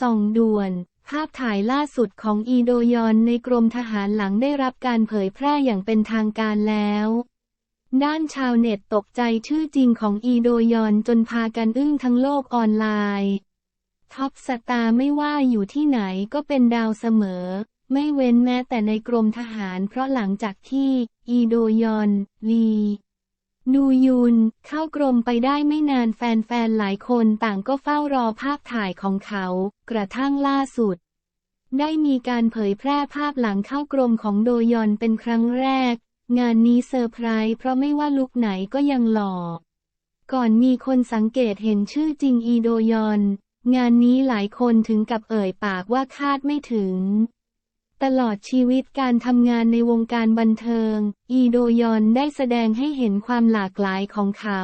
ส่องด่วน ภาพถ่ายล่าสุดของอีโดยอนในกรมทหารหลังได้รับการเผยแพร่อย่างเป็นทางการแล้ว ด้านชาวเน็ตตกใจชื่อจริงของอีโดยอนจนพากันอึ้งทั้งโลกออนไลน์ท็อปสตาร์ไม่ว่าอยู่ที่ไหนก็เป็นดาวเสมอ ไม่เว้นแม้แต่ในกรมทหารเพราะหลังจากที่ อีโดยอน ลี นูยุนเข้ากรมไปได้ไม่นานแฟนๆ หลายคนต่างก็เฝ้ารอภาพถ่ายของเขา กระทั่งล่าสุด ได้มีการเผยแพร่ภาพหลังเข้ากรมของโดยอนเป็นครั้งแรก งานนี้เซอร์ไพรส์เพราะไม่ว่าลุกไหนก็ยังหล่อ ก่อนมีคนสังเกตเห็นชื่อจริงอีโดยอน งานนี้หลายคนถึงกับเอ่ยปากว่าคาดไม่ถึง ตลอดชีวิตการทำงานในวงการบันเทิง อีโดยอนได้แสดงให้เห็นความหลากหลายของเขา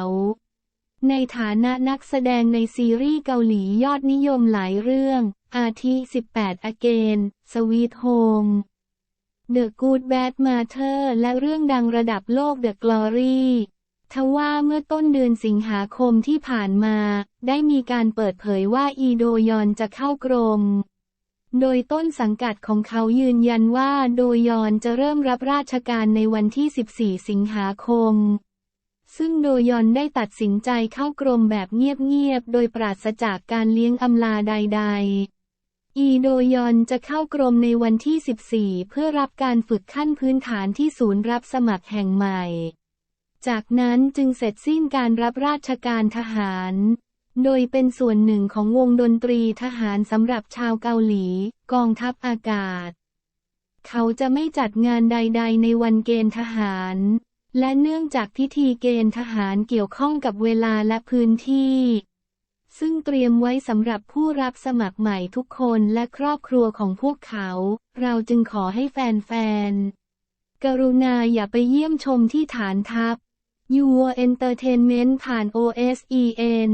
ในฐานะนักแสดงในซีรีส์เกาหลียอดนิยมหลายเรื่อง อาทิ 18 Again Sweet Home The Good Bad Mother และเรื่องดังระดับโลก The Glory ทว่าเมื่อต้นเดือนสิงหาคมที่ผ่านมา ได้มีการเปิดเผยว่าอีโดยอนจะเข้ากรม โดยต้นสังกัดของเขายืนยันว่าโดยยอนจะเริ่มรับราชการในวันที่ 14 สิงหาคม ซึ่งโดยอนได้ตัดสินใจเข้ากรมแบบเงียบ ๆ โดยปราศจากการเลี้ยงอำลาใด ๆ อีโดยอนจะเข้ากรมในวันที่ 14 เพื่อรับการฝึกขั้นพื้นฐานที่ศูนย์รับสมัครแห่งใหม่ จากนั้นจึงเสร็จสิ้นการรับราชการทหาร โดยเป็นส่วนหนึ่งของวงดนตรีทหารสำหรับชาวเกาหลี กองทัพอากาศ เขาจะไม่จัดงานใด ๆ ในวันเกณฑ์ทหาร และเนื่องจากพิธีเกณฑ์ทหารเกี่ยวข้องกับเวลาและพื้นที่ ซึ่งเตรียมไว้สำหรับผู้รับสมัครใหม่ทุกคนและครอบครัวของพวกเขา เราจึงขอให้แฟนๆ กรุณาอย่าไปเยี่ยมชมที่ฐานทัพ Your Entertainment ผ่าน OSEN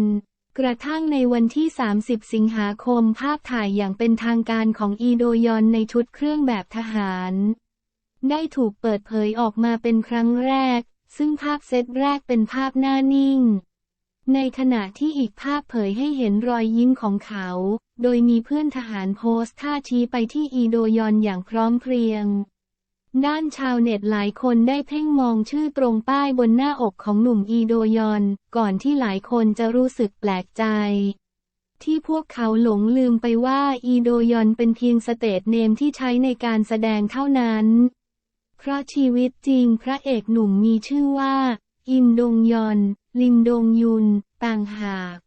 กระทั่งในวันที่ 30 สิงหาคมภาพถ่ายอย่างเป็นทางการของอีโดยอนในชุดเครื่องแบบทหาร ได้ถูกเปิดเผยออกมาเป็นครั้งแรก ซึ่งภาพเซตแรกเป็นภาพหน้านิ่ง ในขณะที่อีกภาพเผยให้เห็นรอยยิ้มของเขา โดยมีเพื่อนทหารโพสท่าชี้ไปที่อีโดยอนอย่างพร้อมเพรียง ด้านชาวเน็ตหลายคนได้เพ่งมองชื่อตรงป้ายบนหน้าอกของหนุ่มอีโดยอน ก่อนที่หลายคนจะรู้สึกแปลกใจ ที่พวกเขาหลงลืมไปว่าอีโดยอนเป็นเพียงสเตทเนมที่ใช้ในการแสดงเท่านั้น เพราะชีวิตจริงพระเอกหนุ่มมีชื่อว่า อิมดงยอน ลิมดงยุน ต่างหาก